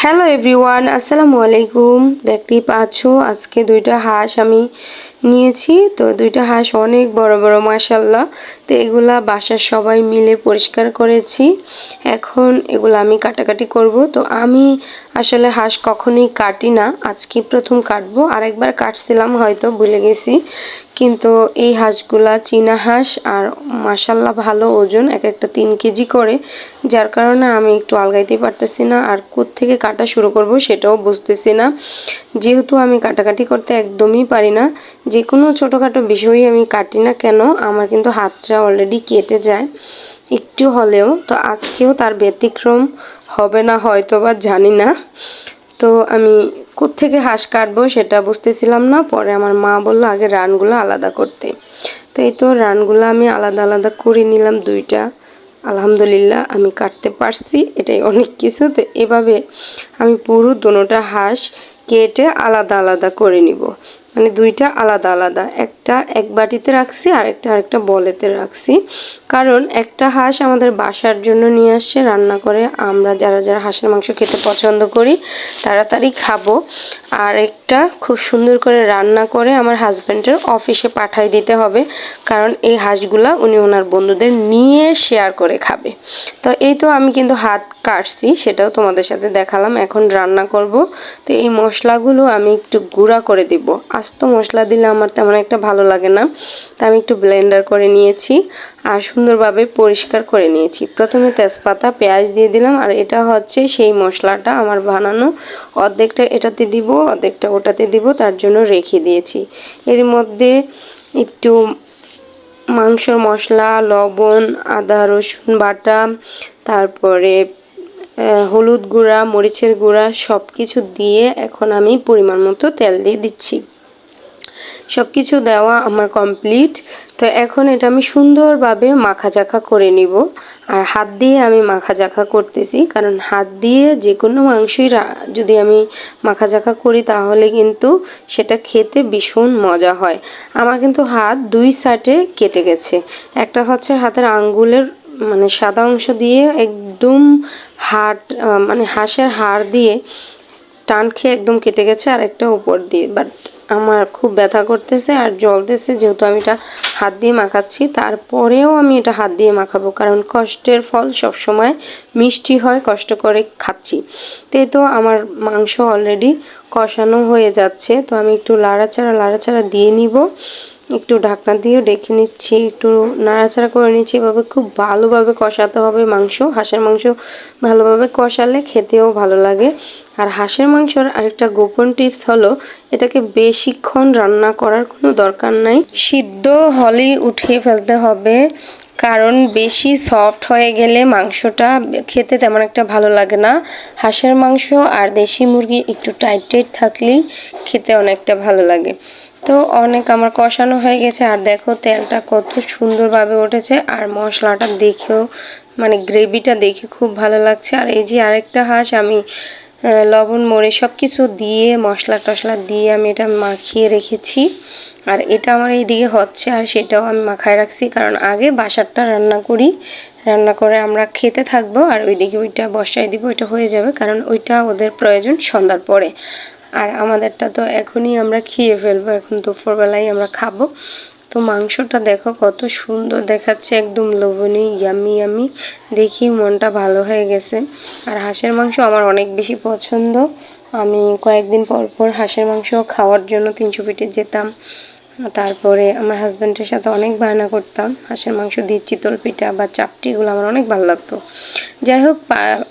Hello everyone আসসালামু আলাইকুম দেখতেই পাচ্ছ আজকে দুইটা হাঁস আমি নিয়েছি। তো দুইটা হাঁস অনেক বড় বড় মাসাল্লাহ তো এগুলা বাসার সবাই মিলে পরিষ্কার করেছি। এখন এগুলো আমি কাটাকাটি করব। তো আমি আসলে হাঁস কখনোই কাটি না। আজকে প্রথম কাটবো। আরেকবার কাটছিলাম, হয়তো ভুলে গেছি। কিন্তু এই হাঁসগুলা চীনা হাঁস আর মাসাল্লাহ ভালো ওজন, এক একটা তিন কেজি করে। যার কারণে আমি একটু আলগাইতে পারতেছি না। আর থেকে কাটা শুরু করব সেটাও বুঝতেছি না। যেহেতু আমি কাটাকাটি করতে একদমই পারি না যে কোনো ছোটোখাটো বিষয়ই আমি কাটি না কেন, আমার কিন্তু হাতটা অলরেডি কেটে যায় একটু হলেও। তো আজকেও তার ব্যতিক্রম হবে না হয়তো বা জানি না। তো আমি থেকে হাঁস কাটবো সেটা বুঝতেছিলাম না, পরে আমার মা বলল, আগে রানগুলো আলাদা করতে। তো এই তো রানগুলো আমি আলাদা আলাদা করে নিলাম, দুইটা। আলহামদুলিল্লাহ, আমি কাটতে পারছি, এটাই অনেক কিছু। তো এভাবে আমি পুরো দুটা হাঁস কেটে আলাদা আলাদা করে নিব। মানে দুইটা আলাদা আলাদা। একটা এক বাটিতে রাখছি আর একটা আরেকটা বলেতে রাখছি। কারণ একটা হাঁস আমাদের বাসার জন্য নিয়ে আসছে রান্না করে। আমরা যারা যারা হাঁসের মাংস খেতে পছন্দ করি, তাড়াতাড়ি খাব। আর একটা খুব সুন্দর করে রান্না করে আমার হাজব্যান্ডের অফিসে পাঠাই দিতে হবে। কারণ এই হাঁসগুলা উনি ওনার বন্ধুদের নিয়ে শেয়ার করে খাবে। তো এই তো আমি কিন্তু হাত কাটছি, সেটাও তোমাদের সাথে দেখালাম। এখন রান্না করব। তো এই মশলাগুলো আমি একটু গুঁড়া করে দিব। আস্ত মশলা দিলে আমার তেমন একটা ভালো লাগে না। তা আমি একটু ব্লেন্ডার করে নিয়েছি। আর সুন্দরভাবে পরিষ্কার করে নিয়েছি। প্রথমে তেজপাতা, পেঁয়াজ দিয়ে দিলাম, আর এটা হচ্ছে সেই মশলাটা আমার বানানো। অর্ধেকটা এটাতে দিব, অর্ধেকটা ওটাতে দিব, তার জন্য রেখে দিয়েছি। এর মধ্যে একটু মাংসর মশলা, লবণ, আদা, রসুন বাটা, তারপরে হলুদ গুঁড়া, মরিচের গুঁড়া সব কিছু দিয়ে এখন আমি পরিমাণ মতো তেল দিয়ে দিচ্ছি। সব কিছু দেওয়া আমার কমপ্লিট তো এখন এটা আমি সুন্দরভাবে মাখা জাখা করে নিব। আর হাত দিয়ে আমি মাখা জাখা করতেছি, কারণ হাত দিয়ে যে কোনো মাংসই যদি আমি মাখা জাখা করি তাহলে কিন্তু সেটা খেতে ভীষণ মজা হয়। আমার কিন্তু হাত দুই সাইডে কেটে গেছে। একটা হচ্ছে হাতের আঙ্গুলের মানে সাদা অংশ দিয়ে একদম হাট মানে হাঁসের হাড় দিয়ে টান খেয়ে একদম কেটে গেছে আর একটা উপর দিয়ে। বাট আমার খুব ব্যথা করতেছে আর জল দিতেছে যেহেতু আমি এটা হাত দিয়ে মাখাচ্ছি। তারপরেও আমি এটা হাত দিয়ে মাখাবো, কারণ কষ্টের ফল সব সময় মিষ্টি হয়, কষ্ট করে খাচ্ছি। তে তো আমার মাংস অলরেডি কষানো হয়ে যাচ্ছে। তো আমি একটু লাড়াচাড়া লাড়াচাড়া দিয়ে নিব। একটু ঢাকনা দিয়েও ডেকে নিচ্ছি, একটু নাড়াচাড়া করে নিচ্ছি। এভাবে খুব ভালোভাবে কষাতে হবে মাংস। হাঁসের মাংস ভালোভাবে কষালে খেতেও ভালো লাগে। আর হাঁসের মাংসর আরেকটা গোপন টিপস হলো, এটাকে বেশিক্ষণ রান্না করার কোনো দরকার নাই। সিদ্ধ হলেই উঠিয়ে ফেলতে হবে, কারণ বেশি সফট হয়ে গেলে মাংসটা খেতে তেমন একটা ভালো লাগে না। হাঁসের মাংস আর দেশি মুরগি একটু টাইট টাইট থাকলেই খেতে অনেকটা ভালো লাগে। তো অনেক আমার কষানো হয়ে গেছে, আর দেখো তেলটা কত সুন্দরভাবে উঠেছে, আর মশলাটা দেখেও মানে গ্রেভিটা দেখে খুব ভালো লাগছে। আর এই যে আরেকটা হাঁস, আমি লবণ মরে সব কিছু দিয়ে, মশলা টশলা দিয়ে আমি এটা মাখিয়ে রেখেছি। আর এটা আমার এই দিকে হচ্ছে, আর সেটাও আমি মাখায় রাখছি, কারণ আগে বাসারটা রান্না করি, রান্না করে আমরা খেতে থাকব, আর ওইদিকে ওইটা বসাই দিব, ওইটা হয়ে যাবে, কারণ ওইটা ওদের প্রয়োজন সন্ধ্যার পরে। আর আমাদেরটা তো এখনই আমরা খেয়ে ফেলব, এখন দুপুরবেলায় আমরা খাব। তো মাংসটা দেখো কত সুন্দর দেখাচ্ছে, একদম লোভনীয় ইয়ামি ইয়ামি দেখি মনটা ভালো হয়ে গেছে। আর হাঁসের মাংস আমার অনেক বেশি পছন্দ। আমি কয়েকদিন পর পর হাঁসের মাংস খাওয়ার জন্য তিনশো পিঠে যেতাম। তারপরে আমার হাজব্যান্ডের সাথে অনেক বায়না করতাম। হাঁসের মাংস দিয়ে চিতল পিঠা বা চাপটিগুলো আমার অনেক ভালো লাগতো। যাই হোক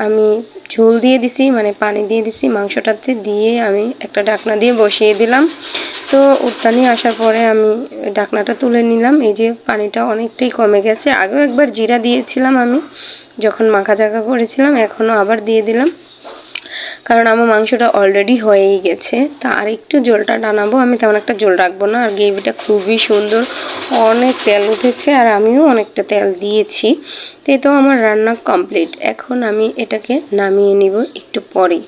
আমি ঝোল দিয়ে দিছি মানে পানি দিয়ে দিছি, মাংসটাতে দিয়ে আমি একটা ডাকনা দিয়ে বসিয়ে দিলাম। তো উত্তানি আসার পরে আমি ডাকনাটা তুলে নিলাম। এই যে পানিটা অনেকটাই কমে গেছে। আগেও একবার জিরা দিয়েছিলাম আমি, যখন মাখা জাখা করেছিলাম, এখনও আবার দিয়ে দিলাম। কারণ আমার মাংসটা অলরেডি হয়েই গেছে। তা আর একটু জলটা টানাবো, আমি তেমন একটা জল রাখব না। আর গ্রেভিটা খুবই সুন্দর, অনেক তেল উঠেছে আর আমিও অনেকটা তেল দিয়েছি। তো তো আমার রান্না কমপ্লিট এখন আমি এটাকে নামিয়ে নিব একটু পরেই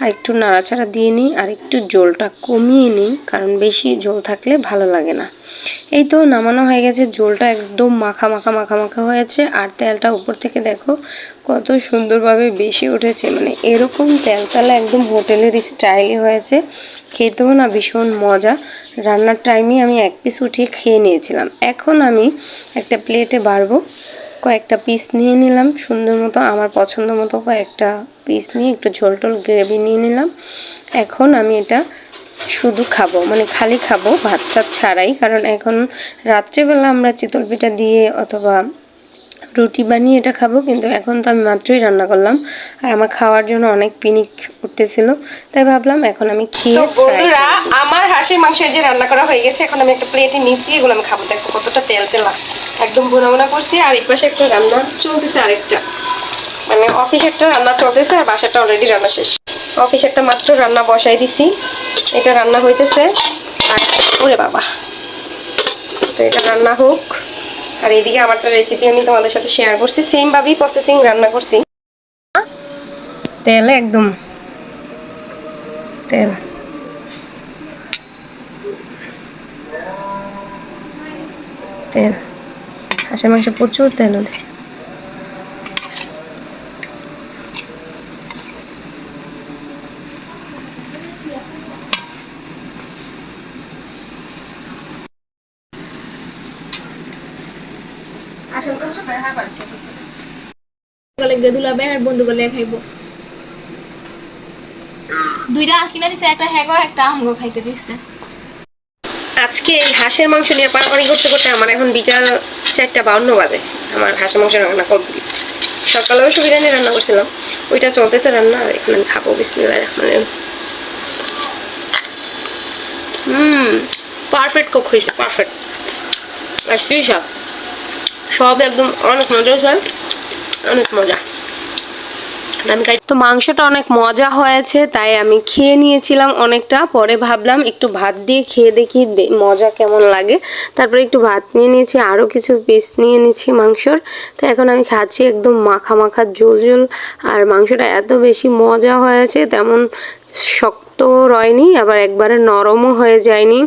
আর একটু নাড়াচাড়া দিয়ে নিই আর একটু জলটা কমিয়ে নিই, কারণ বেশি জল থাকলে ভালো লাগে না। এই তো নামানো হয়ে গেছে, জলটা একদম মাখা মাখা মাখা মাখা হয়েছে। আর তেলটা উপর থেকে দেখো কত সুন্দরভাবে বেশি উঠেছে। মানে এরকম তেলতলা একদম হোটেলের স্টাইলে হয়েছে। খেতেও না ভীষণ মজা। রান্নার টাইমে আমি এক পিস উঠিয়ে খেয়ে নিয়েছিলাম। এখন আমি একটা প্লেটে বাড়বো। কয়েকটা পিস নিয়ে নিলাম। সুন্দর মতো আমার পছন্দ মতো কয়েকটা পিস নিয়ে একটু ঝোল টোল গ্রেভি নিয়ে নিলাম। এখন আমি এটা শুধু খাব। মানে খালি খাব। ভাত টাত ছাড়াই। কারণ এখন রাত্রেবেলা আমরা চিতল পিঠা দিয়ে অথবা রুটি বানিয়ে এটা খাব কিন্তু এখন তো আমি মাত্রই রান্না করলাম। আর আমার খাওয়ার জন্য অনেক পিনিক উঠতেছিল তাই ভাবলাম এখন আমি খেয়ে বন্ধুরা আমার হাঁসের মাংস যে রান্না করা হয়ে গেছে এখন আমি একটা প্লেটে নিচ্ছি এগুলো আমি খাব। দেখো কতটা তেল তেলা একদম ভুনা ভুনা করছি আর এই পাশে একটা রান্না চলতেছে আরেকটা। মানে অফিস একটা রান্না চলতেছে আর বাসাটা অলরেডি রান্না শেষ। অফিস একটা মাত্র রান্না বসাই দিছি এটা রান্না হইতেছে। আর ওরে বাবা তো এটা রান্না হোক। আর এইদিকে আমারটা রেসিপি আমি তোমাদের সাথে শেয়ার করছি সেম ভাবেই প্রসেসিং রান্না করছি। তেল একদম। তেল। তেল। হাঁসের মাংস প্রচুর তেল ওঠে। গলে গেদুলাবে আর বন্ধু গলে খাইব। দুইটা হাঁস কিনে দিছে একটা হ্যাগো একটা আহঙ্গ খাইতে দিছে। আজকে এই হাঁসের মাংস নিয়ে পারাপারি করতে করতে আমার এখন বিকাল চারটা বাউন্ন বাজে। আমার হাঁসের মাংস রান্না কমপ্লিট। সকালেও সুবিধা নিয়ে রান্না করছিলাম। ওইটা চলতেছে রান্না এখন আমি খাব বিসমিল্লাহ মানে হুম পারফেক্ট কুক হয়েছে পারফেক্ট আর সেই সব একদম অনেক মজা হয়। অনেক মজা। তো মাংসটা অনেক মজা হয়েছে, তাই আমি খেয়ে নিয়েছিলাম অনেকটা। পরে ভাবলাম একটু ভাত দিয়ে খেয়ে দেখি মজা কেমন লাগে। তারপরে একটু ভাত নিয়ে নিয়েছি আরও কিছু পিস নিয়ে নিয়েছি মাংসর। তো এখন আমি খাচ্ছি একদম মাখা মাখা ঝোল ঝোল। আর মাংসটা এত বেশি মজা হয়েছে, তেমন শক্ত রয়নি, আবার একবারে নরমও হয়ে যায়নি।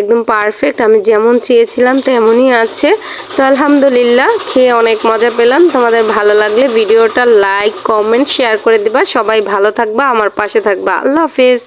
একদম পারফেক্ট আমি যেমন চেয়েছিলাম তেমনই আছে। তো আলহামদুলিল্লাহ, খেয়ে অনেক মজা পেলাম। তোমাদের ভালো লাগলে ভিডিওটা লাইক কমেন্ট শেয়ার করে দিবা। সবাই ভালো থাকবা, আমার পাশে থাকবা। আল্লাহ হাফেজ।